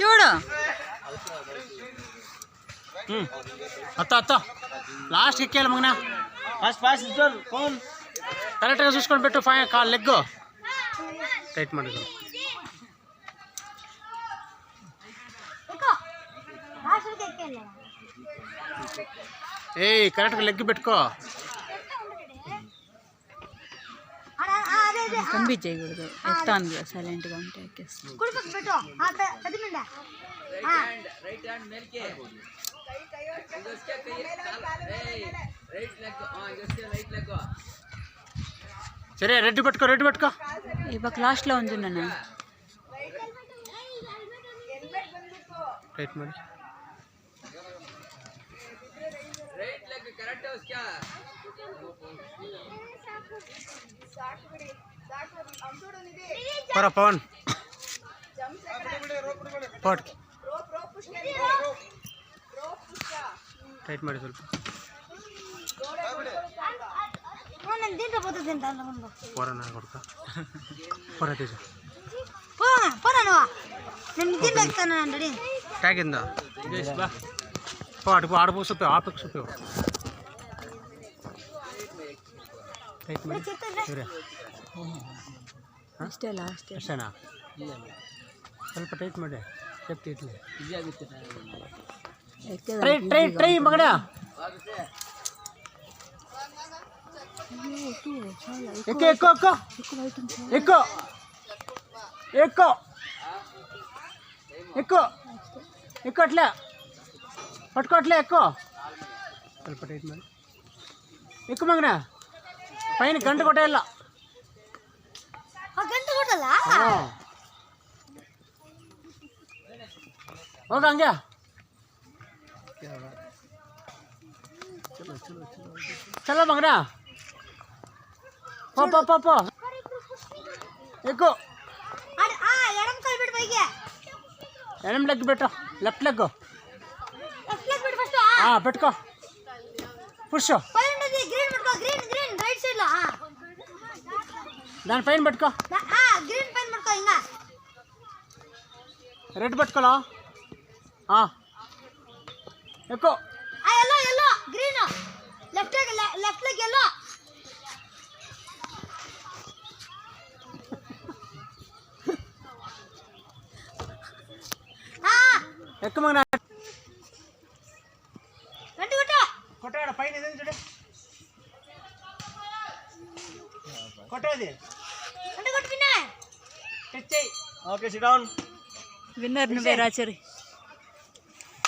చూడు. అత్త అత్త. లాస్ట్ ఎక్కేయాలి మగనా? ఫస్ట్ ఫాస్ట్ ఫోన్ కరెక్ట్గా చూసుకొని పెట్టు ఫైవ్ కాల్ లెగ్. టైట్ మాట ఏ కరెక్ట్గా లెగ్ పెట్టుకో. కనిపించేయకూడదు ఎత్తాను కదా సైలెంట్గా ఉంటే ఎక్కేస్తాను సరే రెడ్ పెట్టుకో రెడ్ పెట్టుకో ఈ పక్క లాస్ట్లో ఉంచున్నాను ಟೈಟ್ ಮಾಡಿ ಬರ ಪವನ್. ಪಾಟ್. ಟೈಟ್ ಮಾಡಿ ಸ್ವಲ್ಪ. ಪರ ನಾನು ಕೊಡ್ಕ ಪರ ತೇಜ. ಟ್ಯಾಗಿಂದ? ಪಾಟ್, ಆಡ್ಬೋ ಸುತ್ತೇವೆ ಆಪಕ್ಕೆ ಮಾಡಿ. ಅಷ್ಟೇ ಲಾಸ್ಟ್ ಅಷ್ಟೇನಾ ಸ್ವಲ್ಪ ಟೈಟ್ ಮಾಡಿ ಸೇಫ್ಟಿ ಇಟ್ಲಿ ಟ್ರೈ ಟ್ರೈ ಟ್ರೈ ಮಗನ ఎక్కు ఎక్కు ఎక్కు ఎక్కు ఎక్కు ఎక్కు ఎక్కు అట్లే పట్టుకో అట్లే ఎక్కు ಸ್ವಲ್ಪ ಟೈಟ್ ಮಾಡಿ ఎక్కు ಮಗನ ಆಗಲ್ಲ ನೋಡ್ರ ಹಂಗೆ ಚಲೋ ಮಗನ ಪಾಪ ಪಾಪ ಎಗ್ಗು ಎಡಮ್ ಲೆಗ್ ಬಿಟ್ಟು ಲೆಫ್ಟ್ ಲೆಗ್ ಹಾ ಬಿಟ್ಕೋ ಪುಷು ನಾನು ಪೈನ್ ಬಿಟ್ಕೋ రెడ్ పెట్టుకోలో ఎక్కువ ఆ yellow yellow green left leg left leg yellow ఆ ఎక్కువ మగన గంట కొట్టు కొట్టాడు పైన ఇదేంటి చూడు కొట్టేది గంట కొట్టు విన్నా టచ్ చేయి ఓకే సిట్ డౌన్ విన్నర్ నువ్వే రాచరి